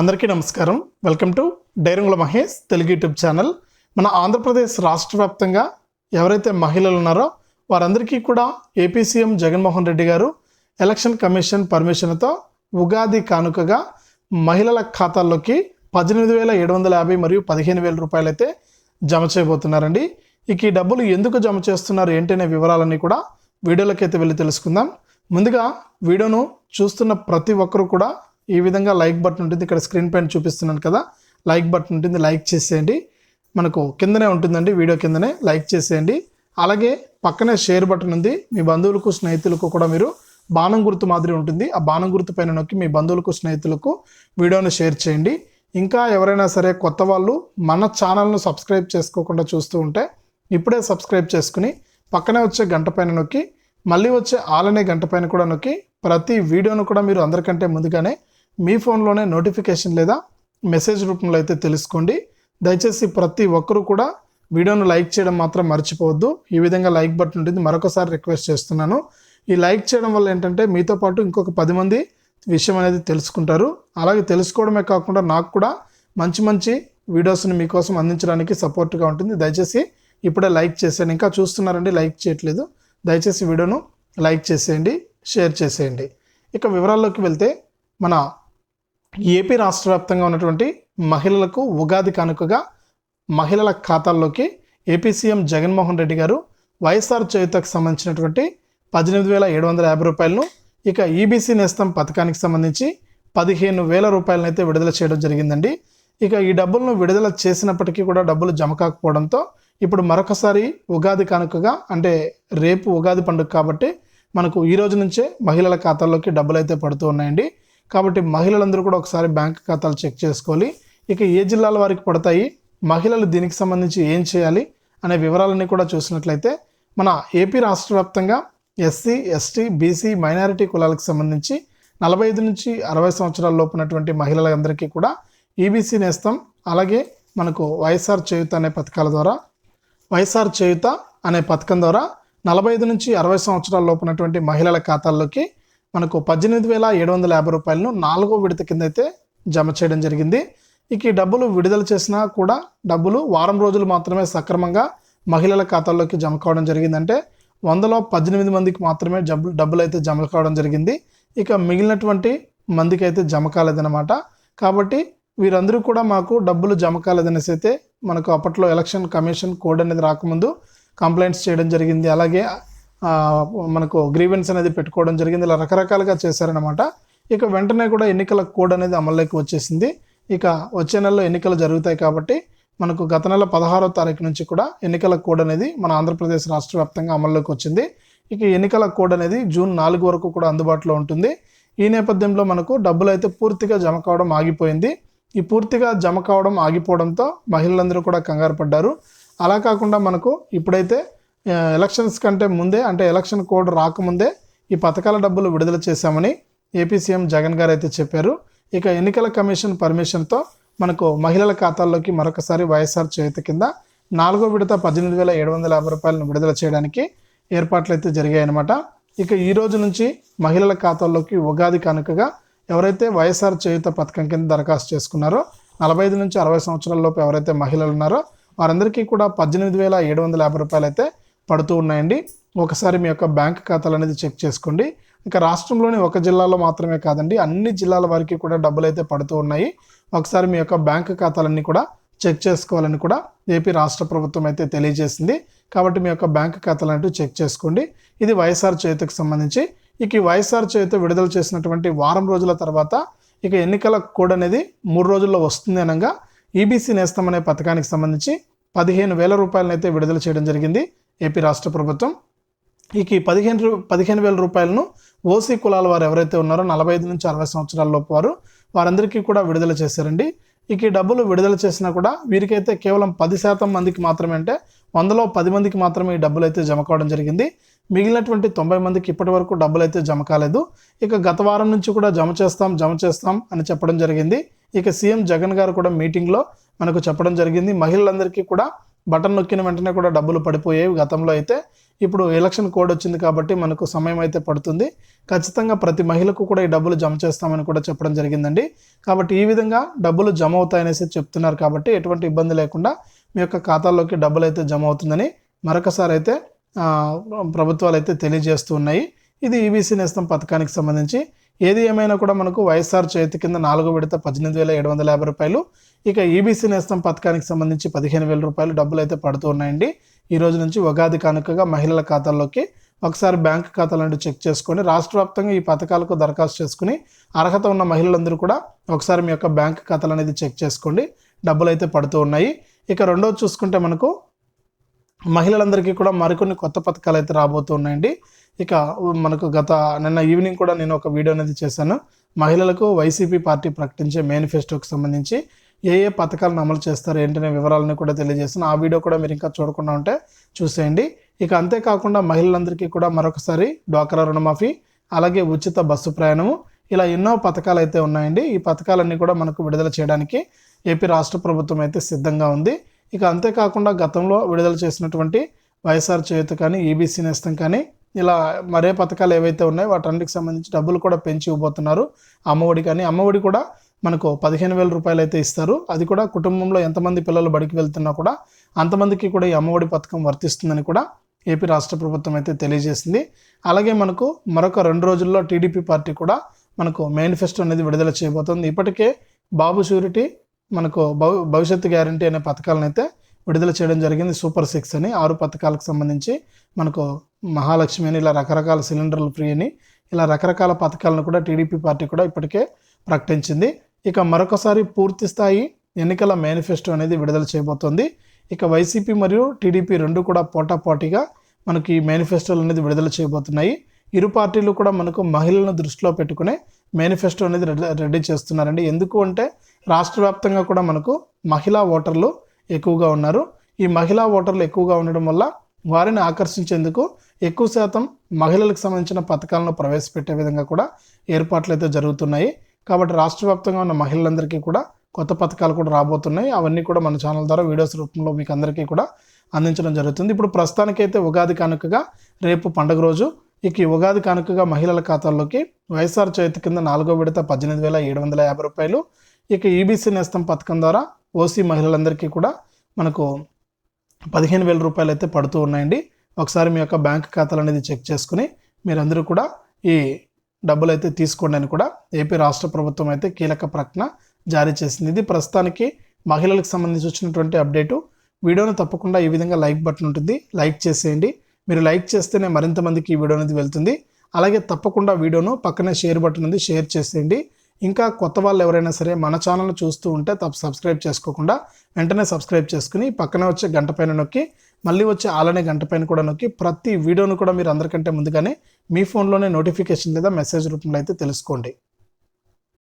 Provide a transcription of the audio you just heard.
అందరికీ నమస్కారం. Welcome to డైరంగుల మహేష్ తెలుగు యూట్యూబ్ ఛానల్. మన ఆంధ్రప్రదేశ్ రాష్ట్ర వ్యాప్తంగా ఎవరైతే మహిళలు ఉన్నారో వారందరికీ కూడా ఏపీ సీఎం జగన్మోహన్ రెడ్డి గారు ఎలక్షన్ కమిషన్ పర్మిషన్తో ఉగాది కానుకగా మహిళల ఖాతాల్లోకి పద్దెనిమిది వేల ఏడు వందల యాభై మరియు పదిహేను వేల రూపాయలు అయితే జమ చేయబోతున్నారండి. ఇక ఈ డబ్బులు ఎందుకు జమ చేస్తున్నారు ఏంటనే వివరాలన్నీ కూడా వీడియోలోకి అయితే వెళ్ళి తెలుసుకుందాం. ముందుగా వీడియోను చూస్తున్న ప్రతి ఒక్కరు కూడా ఈ విధంగా లైక్ బటన్ ఉంటుంది. ఇక్కడ స్క్రీన్ పైన చూపిస్తున్నాను కదా. లైక్ బటన్ ఉంటుంది. లైక్ చేసేయండి. మనకు కిందనే ఉంటుందండి. వీడియో కిందనే లైక్ చేసేయండి. అలాగే పక్కనే షేర్ బటన్ ఉంది. మీ బంధువులకు స్నేహితులకు కూడా మీరు బాణం గుర్తు మాదిరి ఉంటుంది. ఆ బాణం గుర్తు పైన నొక్కి మీ బంధువులకు స్నేహితులకు వీడియోను షేర్ చేయండి. ఇంకా ఎవరైనా సరే కొత్త వాళ్ళు మన ఛానల్ను సబ్స్క్రైబ్ చేసుకోకుండా చూస్తూ ఉంటే ఇప్పుడే సబ్స్క్రైబ్ చేసుకుని పక్కనే వచ్చే గంట పైన నొక్కి మళ్ళీ వచ్చే ఆలనే గంట పైన కూడా నొక్కి ప్రతి వీడియోను కూడా మీరు అందరికంటే ముందుగానే మీ ఫోన్లోనే నోటిఫికేషన్ లేదా మెసేజ్ రూపంలో అయితే తెలుసుకోండి. దయచేసి ప్రతి ఒక్కరూ కూడా వీడియోను లైక్ చేయడం మాత్రం మర్చిపోవద్దు. ఈ విధంగా లైక్ బటన్ ఉంటుంది. మరొకసారి రిక్వెస్ట్ చేస్తున్నాను. ఈ లైక్ చేయడం వల్ల ఏంటంటే మీతో పాటు ఇంకొక పది మంది విషయం అనేది తెలుసుకుంటారు. అలాగే తెలుసుకోవడమే కాకుండా నాకు కూడా మంచి మంచి వీడియోస్ని మీకోసం అందించడానికి సపోర్ట్గా ఉంటుంది. దయచేసి ఇప్పుడే లైక్ చేసేయండి. ఇంకా చూస్తున్నారండి లైక్ చేయట్లేదు. దయచేసి వీడియోను లైక్ చేసేయండి షేర్ చేసేయండి. ఇక వివరాల్లోకి వెళ్తే మన ఏపీ రాష్ట్ర వ్యాప్తంగా ఉన్నటువంటి మహిళలకు ఉగాది కానుకగా మహిళల ఖాతాల్లోకి ఏపీ సీఎం జగన్మోహన్ రెడ్డి గారు వైఎస్ఆర్ చేయుతకు సంబంధించినటువంటి పద్దెనిమిది వేల ఏడు వందల యాభై రూపాయలను ఇక ఈబీసీ నేస్తం పథకానికి సంబంధించి పదిహేను వేల రూపాయలను అయితే విడుదల చేయడం జరిగిందండి. ఇక ఈ డబ్బులను విడుదల చేసినప్పటికీ కూడా డబ్బులు జమ కాకపోవడంతో ఇప్పుడు మరొకసారి ఉగాది కానుకగా అంటే రేపు ఉగాది పండుగ కాబట్టి మనకు ఈ రోజు నుంచే మహిళల ఖాతాల్లోకి డబ్బులు అయితే పడుతూ ఉన్నాయండి. కాబట్టి మహిళలందరూ కూడా ఒకసారి బ్యాంక్ ఖాతాలు చెక్ చేసుకోవాలి. ఇక ఏ జిల్లాల వారికి పడతాయి? మహిళలు దీనికి సంబంధించి ఏం చేయాలి? అనే వివరాలన్నీ కూడా చూసినట్లయితే మన ఏపీ రాష్ట్ర వ్యాప్తంగా ఎస్సీ ఎస్టీ బీసీ మైనారిటీ కులాలకు సంబంధించి నలభై ఐదు నుంచి అరవై సంవత్సరాల లోపునటువంటి మహిళలందరికీ కూడా ఈబీసీ నేస్తం అలాగే మనకు వైఎస్ఆర్ చేయుత అనే పథకాల ద్వారా వైఎస్ఆర్ చేయుత అనే పథకం ద్వారా నలభై ఐదు నుంచి అరవై సంవత్సరాల లోపునటువంటి మహిళల ఖాతాల్లోకి మనకు పద్దెనిమిది వేల ఏడు వందల యాభై రూపాయలను నాలుగో విడత కింద అయితే జమ చేయడం జరిగింది. ఇక ఈ డబ్బులు విడుదల చేసినా కూడా డబ్బులు వారం రోజులు మాత్రమే సక్రమంగా మహిళల ఖాతాల్లోకి జమ కావడం జరిగిందంటే వందలో పద్దెనిమిది మందికి మాత్రమే డబ్బులు డబ్బులు అయితే జమ కావడం జరిగింది. ఇక మిగిలినటువంటి మందికి అయితే జమ కాలేదన్నమాట. కాబట్టి వీరందరూ కూడా మాకు డబ్బులు జమ కాలేదనేసి అయితే మనకు అప్పట్లో ఎలక్షన్ కమిషన్ కోడ్ అనేది రాకముందు కంప్లైంట్స్ చేయడం జరిగింది. అలాగే మనకు గ్రీవెన్స్ అనేది పెట్టుకోవడం జరిగింది. ఇలా రకరకాలుగా చేశారనమాట ఇక వెంటనే కూడా ఎన్నికల కోడ్ అనేది అమల్లోకి వచ్చేసింది. ఇక వచ్చే నెలలో ఎన్నికలు జరుగుతాయి కాబట్టి మనకు గత నెల పదహారో తారీఖు నుంచి కూడా ఎన్నికల కోడ్ అనేది మన ఆంధ్రప్రదేశ్ రాష్ట్ర వ్యాప్తంగా అమల్లోకి వచ్చింది. ఇక ఎన్నికల కోడ్ అనేది జూన్ నాలుగు వరకు కూడా అందుబాటులో ఉంటుంది. ఈ నేపథ్యంలో మనకు డబ్బులు అయితే పూర్తిగా జమ కావడం ఆగిపోయింది. ఈ పూర్తిగా జమ కావడం ఆగిపోవడంతో మహిళలందరూ కూడా కంగారు పడ్డారు. అలా కాకుండా మనకు ఇప్పుడైతే ఎలక్షన్స్ కంటే ముందే అంటే ఎలక్షన్ కోడ్ రాకముందే ఈ పథకాల డబ్బులు విడుదల చేశామని ఏపీ సీఎం జగన్ గారు అయితే చెప్పారు. ఇక ఎన్నికల కమిషన్ పర్మిషన్తో మనకు మహిళల ఖాతాల్లోకి మరొకసారి వైఎస్ఆర్ చేతి కింద నాలుగో విడత పద్దెనిమిది వేల ఏడు వందల యాభై రూపాయలను విడుదల చేయడానికి ఏర్పాట్లు అయితే జరిగాయన్నమాట. ఇక ఈ రోజు నుంచి మహిళల ఖాతాల్లోకి ఉగాది కానుకగా ఎవరైతే వైఎస్ఆర్ చేయుత పథకం కింద దరఖాస్తు చేసుకున్నారో నలభై ఐదు నుంచి అరవై సంవత్సరాల లోపు ఎవరైతే మహిళలు ఉన్నారో వారందరికీ కూడా పద్దెనిమిది వేల ఏడు వందల యాభై రూపాయలు అయితే పడుతూ ఉన్నాయండి. ఒకసారి మీ యొక్క బ్యాంక్ ఖాతాలు అనేది చెక్ చేసుకోండి. ఇక రాష్ట్రంలోని ఒక జిల్లాలో మాత్రమే కాదండి అన్ని జిల్లాల వారికి కూడా డబ్బులు అయితే పడుతూ ఉన్నాయి. ఒకసారి మీ యొక్క బ్యాంక్ ఖాతాలన్నీ కూడా చెక్ చేసుకోవాలని కూడా ఏపీ రాష్ట్ర ప్రభుత్వం అయితే తెలియజేసింది. కాబట్టి మీ యొక్క బ్యాంక్ ఖాతాలంటూ చెక్ చేసుకోండి. ఇది వైఎస్ఆర్ చేతికి సంబంధించి. ఇక ఈ వైఎస్ఆర్ చేతి విడుదల చేసినటువంటి వారం రోజుల తర్వాత ఇక ఎన్నికల కోడ్ అనేది మూడు రోజుల్లో వస్తుంది అనగా ఈబీసీ నేస్తం అనే పథకానికి సంబంధించి పదిహేను వేల రూపాయలను అయితే విడుదల చేయడం జరిగింది. ఏపీ రాష్ట్ర ప్రభుత్వం. ఇక ఈ పదిహేను రూ- పదిహేను వేల రూపాయలను ఓసీ కులాల వారు ఎవరైతే ఉన్నారో నలభై ఐదు నుంచి అరవై సంవత్సరాల లోపు వారు వారందరికీ కూడా విడుదల చేశారండి. ఇక ఈ డబ్బులు విడుదల చేసినా కూడా వీరికైతే కేవలం పది శాతం మందికి మాత్రమే అంటే వందలో పది మందికి మాత్రమే ఈ డబ్బులు అయితే జమ కావడం జరిగింది. మిగిలినటువంటి తొంభై మందికి ఇప్పటి వరకు డబ్బులు అయితే జమ కాలేదు. ఇక గత వారం నుంచి కూడా జమ చేస్తాం జమ చేస్తాం అని చెప్పడం జరిగింది. ఇక సీఎం జగన్ గారు కూడా మీటింగ్లో మనకు చెప్పడం జరిగింది. మహిళలందరికీ కూడా బటన్ నొక్కిన వెంటనే కూడా డబ్బులు పడిపోయేవి గతంలో అయితే. ఇప్పుడు ఎలక్షన్ కోడ్ వచ్చింది కాబట్టి మనకు సమయం అయితే పడుతుంది. ఖచ్చితంగా ప్రతి మహిళకు కూడా ఈ డబ్బులు జమ చేస్తామని కూడా చెప్పడం జరిగిందండి. కాబట్టి ఈ విధంగా డబ్బులు జమ అవుతాయనేసి చెప్తున్నారు కాబట్టి ఎటువంటి ఇబ్బంది లేకుండా మీ యొక్క ఖాతాల్లోకి డబ్బులు అయితే జమ అవుతుందని మరొకసారి అయితే ప్రభుత్వాలు అయితే తెలియజేస్తూ ఉన్నాయి. ఇది ఈబీసీ నేస్తం పథకానికి సంబంధించి ఏది ఏమైనా కూడా మనకు వైఎస్ఆర్ చేతి కింద నాలుగు విడత పద్దెనిమిది వేల ఏడు వందల యాభై రూపాయలు ఇక ఈబీసీ నేస్తం పథకానికి సంబంధించి పదిహేను వేల రూపాయలు డబ్బులు అయితే పడుతూ ఉన్నాయండి. ఈ రోజు నుంచి ఉగాది కానుకగా మహిళల ఖాతాల్లోకి ఒకసారి బ్యాంక్ ఖాతాలను చెక్ చేసుకొని రాష్ట్ర వ్యాప్తంగా ఈ పథకాలకు దరఖాస్తు చేసుకుని అర్హత ఉన్న మహిళలందరూ కూడా ఒకసారి మీ యొక్క బ్యాంక్ ఖాతాలు అనేది చెక్ చేసుకోండి. డబ్బులు అయితే పడుతూ ఉన్నాయి. ఇక రెండోది చూసుకుంటే మనకు మహిళలందరికీ కూడా మరికొన్ని కొత్త పథకాలు అయితే రాబోతున్నాయండి ఇక మనకు గత నిన్న ఈవినింగ్ కూడా నేను ఒక వీడియో అనేది చేశాను. మహిళలకు వైసీపీ పార్టీ ప్రకటించే మేనిఫెస్టోకి సంబంధించి ఏ ఏ పథకాలను అమలు చేస్తారు ఏంటనే వివరాలను కూడా తెలియజేస్తాను ఆ వీడియో కూడా మీరు ఇంకా చూడకుండా ఉంటే చూసేయండి. ఇక అంతేకాకుండా మహిళలందరికీ కూడా మరొకసారి డ్వాక్రా రుణమాఫీ అలాగే ఉచిత బస్సు ప్రయాణము ఇలా ఎన్నో పథకాలు అయితే ఉన్నాయండి. ఈ పథకాలన్నీ కూడా మనకు విడుదల చేయడానికి ఏపీ రాష్ట్ర ప్రభుత్వం అయితే సిద్ధంగా ఉంది. ఇక అంతేకాకుండా గతంలో విడుదల చేసినటువంటి వైఎస్ఆర్ చేయుత కానీ ఈబీసీ నేస్తం కానీ ఇలా మరే పథకాలు ఏవైతే ఉన్నాయో వాటన్నిటికి సంబంధించి డబ్బులు కూడా పెంచి ఇవ్వబోతున్నారు. అమ్మఒడి కానీ అమ్మఒడి కూడా మనకు పదిహేను వేల రూపాయలు అయితే ఇస్తారు. అది కూడా కుటుంబంలో ఎంతమంది పిల్లలు బడికి వెళ్తున్నా కూడా అంతమందికి కూడా ఈ అమ్మఒడి పథకం వర్తిస్తుందని కూడా ఏపీ రాష్ట్ర ప్రభుత్వం అయితే తెలియజేసింది. అలాగే మనకు మరొక రెండు రోజుల్లో టీడీపీ పార్టీ కూడా మనకు మేనిఫెస్టో అనేది విడుదల చేయబోతోంది. ఇప్పటికే బాబు షూరిటీ మనకు భవిష్యత్తు గ్యారంటీ అనే పథకాలను అయితే విడుదల చేయడం జరిగింది సూపర్ సిక్స్ అని. ఆరు పథకాలకు సంబంధించి మనకు మహాలక్ష్మి అని ఇలా రకరకాల సిలిండర్లు ఫ్రీ అని ఇలా రకరకాల పథకాలను కూడా టీడీపీ పార్టీ కూడా ఇప్పటికే ప్రకటించింది. ఇక మరొకసారి పూర్తి స్థాయి ఎన్నికల మేనిఫెస్టో అనేది విడుదల చేయబోతోంది. ఇక వైసీపీ మరియు టీడీపీ రెండు కూడా పోటాపోటీగా మనకి ఈ మేనిఫెస్టోలు అనేది విడుదల చేయబోతున్నాయి. ఇరు పార్టీలు కూడా మనకు మహిళలను దృష్టిలో పెట్టుకునే మేనిఫెస్టో అనేది రెడీ రెడీ చేస్తున్నారండి. ఎందుకు అంటే రాష్ట్ర వ్యాప్తంగా కూడా మనకు మహిళా ఓటర్లు ఎక్కువగా ఉన్నారు. ఈ మహిళా ఓటర్లు ఎక్కువగా ఉండడం వల్ల వారిని ఆకర్షించేందుకు ఎక్కువ శాతం మహిళలకు సంబంధించిన పథకాలను ప్రవేశపెట్టే విధంగా కూడా ఏర్పాట్లు అయితే జరుగుతున్నాయి. కాబట్టి రాష్ట్ర వ్యాప్తంగా ఉన్న మహిళలందరికీ కూడా కొత్త పథకాలు కూడా రాబోతున్నాయి. అవన్నీ కూడా మన ఛానల్ ద్వారా వీడియోస్ రూపంలో మీకు అందరికీ కూడా అందించడం జరుగుతుంది. ఇప్పుడు ప్రస్తుతానికైతే ఉగాది కానుకగా రేపు పండుగ రోజు ఇక ఉగాది కానుకగా మహిళల ఖాతాల్లోకి వైఎస్ఆర్ చేతి కింద నాలుగో విడత పద్దెనిమిది వేల ఏడు వందల యాభై రూపాయలు. ఇక ఈబీసీ నేస్తం పథకం ద్వారా ఓసీ మహిళలందరికీ కూడా మనకు పదిహేను వేల రూపాయలు అయితే పడుతూ ఉన్నాయండి. ఒకసారి మీ యొక్క బ్యాంక్ ఖాతాలు అనేది చెక్ చేసుకుని మీరందరూ కూడా ఈ డబ్బులు అయితే తీసుకోండి అని కూడా ఏపీ రాష్ట్ర ప్రభుత్వం అయితే కీలక ప్రకటన జారీ చేసింది. ఇది ప్రస్తుతానికి మహిళలకు సంబంధించి వచ్చినటువంటి అప్డేటు. వీడియోను తప్పకుండా ఈ విధంగా లైక్ బటన్ ఉంటుంది. లైక్ చేసేయండి. మీరు లైక్ చేస్తేనే మరింత మందికి ఈ వీడియో అనేది వెళ్తుంది. అలాగే తప్పకుండా వీడియోను పక్కనే షేర్ బటన్ ఉంది షేర్ చేసేయండి. ఇంకా కొత్త వాళ్ళు ఎవరైనా సరే మన ఛానల్ను చూస్తూ ఉంటే తప్ప సబ్స్క్రైబ్ చేసుకోకుండా వెంటనే సబ్స్క్రైబ్ చేసుకుని పక్కనే వచ్చే గంట పైన నొక్కి మళ్ళీ వచ్చే ఆలనే గంట పైన కూడా నొక్కి ప్రతి వీడియోను కూడా మీరు అందరికంటే ముందుగానే మీ ఫోన్లోనే నోటిఫికేషన్ లేదా మెసేజ్ రూపంలో అయితే తెలుసుకోండి.